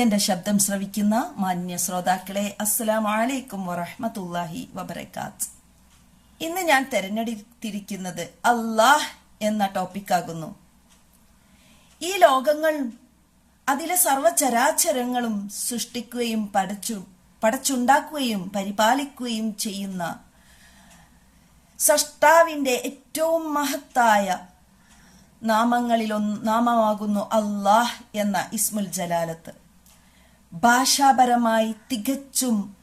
എന്റെ ശബ്ദം ശ്രവിക്കുന്ന മാന്യ ശ്രോതാക്കളെ അസ്സലാമു അലൈക്കും വറഹ്മത്തുള്ളാഹി വബറകാത്ത്. ഇന്ന് ഞാൻ തിരഞ്ഞെടുത്തിരിക്കുന്നത് അല്ലാഹ് എന്ന ടോപ്പിക്കാകുന്നു ഈ ലോകങ്ങൾ അതിലെ സർവചരാചരങ്ങളും സൃഷ്ടിക്കുകയും പടച്ചു പടച്ചുണ്ടാക്കുകയും പരിപാലിക്കുകയും ചെയ്യുന്ന സഷ്ടാവിന്റെ ഏറ്റവും മഹത്തായ നാമങ്ങളിലൊന്ന് നാമമാകുന്നു അള്ളാഹ് എന്ന ഇസ്മുൽ ജലാലത്ത്. ഭാഷാപരമായി തികച്ചും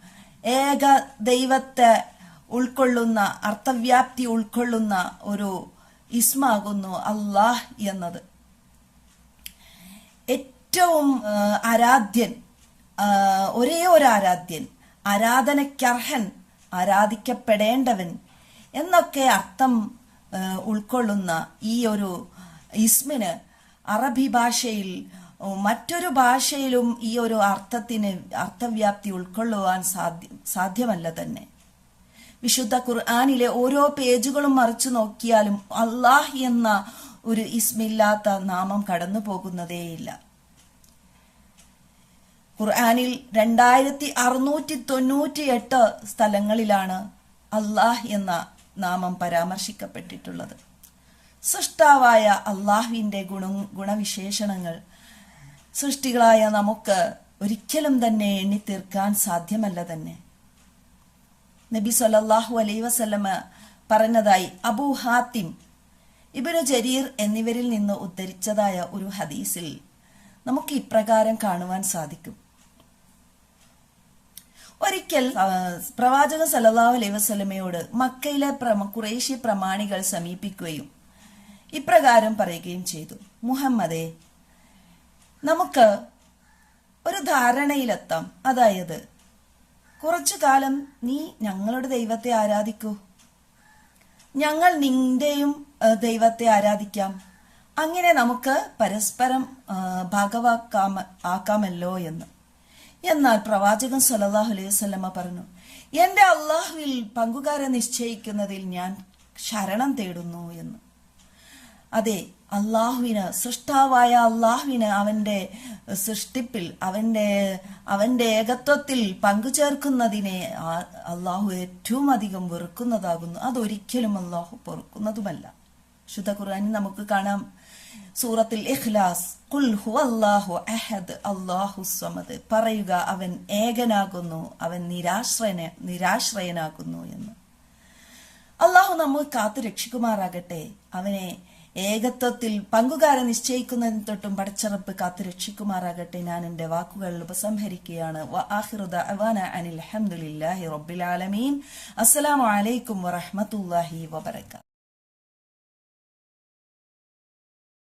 ഏക ദൈവത്തെ ഉൾക്കൊള്ളുന്ന അർത്ഥവ്യാപ്തി ഉൾക്കൊള്ളുന്ന ഒരു ഇസ്മാകുന്നു അള്ളാഹ് എന്നത്. ഏറ്റവും ആരാധ്യൻ ഒരേ ഒരു ആരാധ്യൻ ആരാധനയ്ക്കർഹൻ ആരാധിക്കപ്പെടേണ്ടവൻ എന്നൊക്കെ അർത്ഥം ഉൾക്കൊള്ളുന്ന ഈ ഒരു ഇസ്മിന് അറബി ഭാഷയിൽ മറ്റൊരു ഭാഷയിലും ഈ ഒരു അർത്ഥത്തിന് അർത്ഥവ്യാപ്തി ഉൾക്കൊള്ളുവാൻ സാധ്യ സാധ്യമല്ല തന്നെ. വിശുദ്ധ ഖുർആാനിലെ ഓരോ പേജുകളും മറിച്ചു നോക്കിയാലും അള്ളാഹ് എന്ന ഒരു ഇസ്മില്ലാത്ത നാമം കടന്നു പോകുന്നതേയില്ല. ഖുർആാനിൽ രണ്ടായിരത്തി അറുന്നൂറ്റി തൊണ്ണൂറ്റി എട്ട് സ്ഥലങ്ങളിലാണ് അള്ളാഹ് എന്ന നാമം പരാമർശിക്കപ്പെട്ടിട്ടുള്ളത്. സൃഷ്ടാവായ അള്ളാഹുവിന്റെ ഗുണ ഗുണവിശേഷണങ്ങൾ സൃഷ്ടികളായ നമുക്ക് ഒരിക്കലും തന്നെ എണ്ണിത്തീർക്കാൻ സാധ്യമല്ല തന്നെ. നബി സൊല്ലാഹു അലൈ വസല്ലമ പറഞ്ഞതായി അബൂ ഹാത്തിം ഇബ്നു ജരീർ എന്നിവരിൽ നിന്ന് ഉദ്ധരിച്ചതായ ഒരു ഹദീസിൽ നമുക്ക് ഇപ്രകാരം കാണുവാൻ സാധിക്കും. ഒരിക്കൽ പ്രവാചക പ്രവാചകൻ അലൈ അലൈഹി വസല്ലമയോട് മക്കയിലെ കുറേശ്യ പ്രമാണികൾ സമീപിക്കുകയും ഇപ്രകാരം പറയുകയും ചെയ്തു. മുഹമ്മദേ നമുക്ക് ഒരു ധാരണയിലെത്താം. അതായത് കുറച്ചു കാലം നീ ഞങ്ങളുടെ ദൈവത്തെ ആരാധിക്കൂ. ഞങ്ങൾ നിന്റെയും ദൈവത്തെ ആരാധിക്കാം. അങ്ങനെ നമുക്ക് പരസ്പരം ഭാഗവാക്കാം ആക്കാമല്ലോ എന്ന്. എന്നാൽ പ്രവാചകൻ സലല്ലാഹു അലൈഹി സ്വലമ പറഞ്ഞു എന്റെ അള്ളാഹുവിൽ പങ്കുകാരെ നിശ്ചയിക്കുന്നതിൽ ഞാൻ ശരണം തേടുന്നു എന്ന്. അതെ അള്ളാഹുവിന് സൃഷ്ടാവായ അള്ളാഹുവിന് അവന്റെ സൃഷ്ടിപ്പിൽ അവന്റെ അവന്റെ ഏകത്വത്തിൽ പങ്കുചേർക്കുന്നതിനെ അള്ളാഹു ഏറ്റവും അധികം വെറുക്കുന്നതാകുന്നു. അതൊരിക്കലും അള്ളാഹു പൊറുക്കുന്നതുമല്ല. ശുദ്ധ ഖുർആനിൽ നമുക്ക് കാണാം. സൂറത്തിൽ ഇഖ്ലാസ് കുൽ ഹുവല്ലാഹു അഹദ് അല്ലാഹു സമദ്. പറയുക അവൻ ഏകനാകുന്നു അവൻ നിരാശ്രയന നിരാശ്രയനാകുന്നു എന്ന്. അള്ളാഹു നമ്മൾ കാത്തു രക്ഷിക്കുമാറാകട്ടെ അവനെ ഏകത്വത്തിൽ പങ്കുകാരെ നിശ്ചയിക്കുന്നതിന് തൊട്ടും പടച്ചറപ്പ് കാത്തു രക്ഷിക്കുമാറാകട്ടെ. ഞാൻ എന്റെ വാക്കുകൾ ഉപസംഹരിക്കുകയാണ്. അനിൽ ഹംദുലില്ലാഹി റബ്ബിൽ ആലമീൻ. വറഹ്മത്തുള്ളാഹി വബറകാതുഹു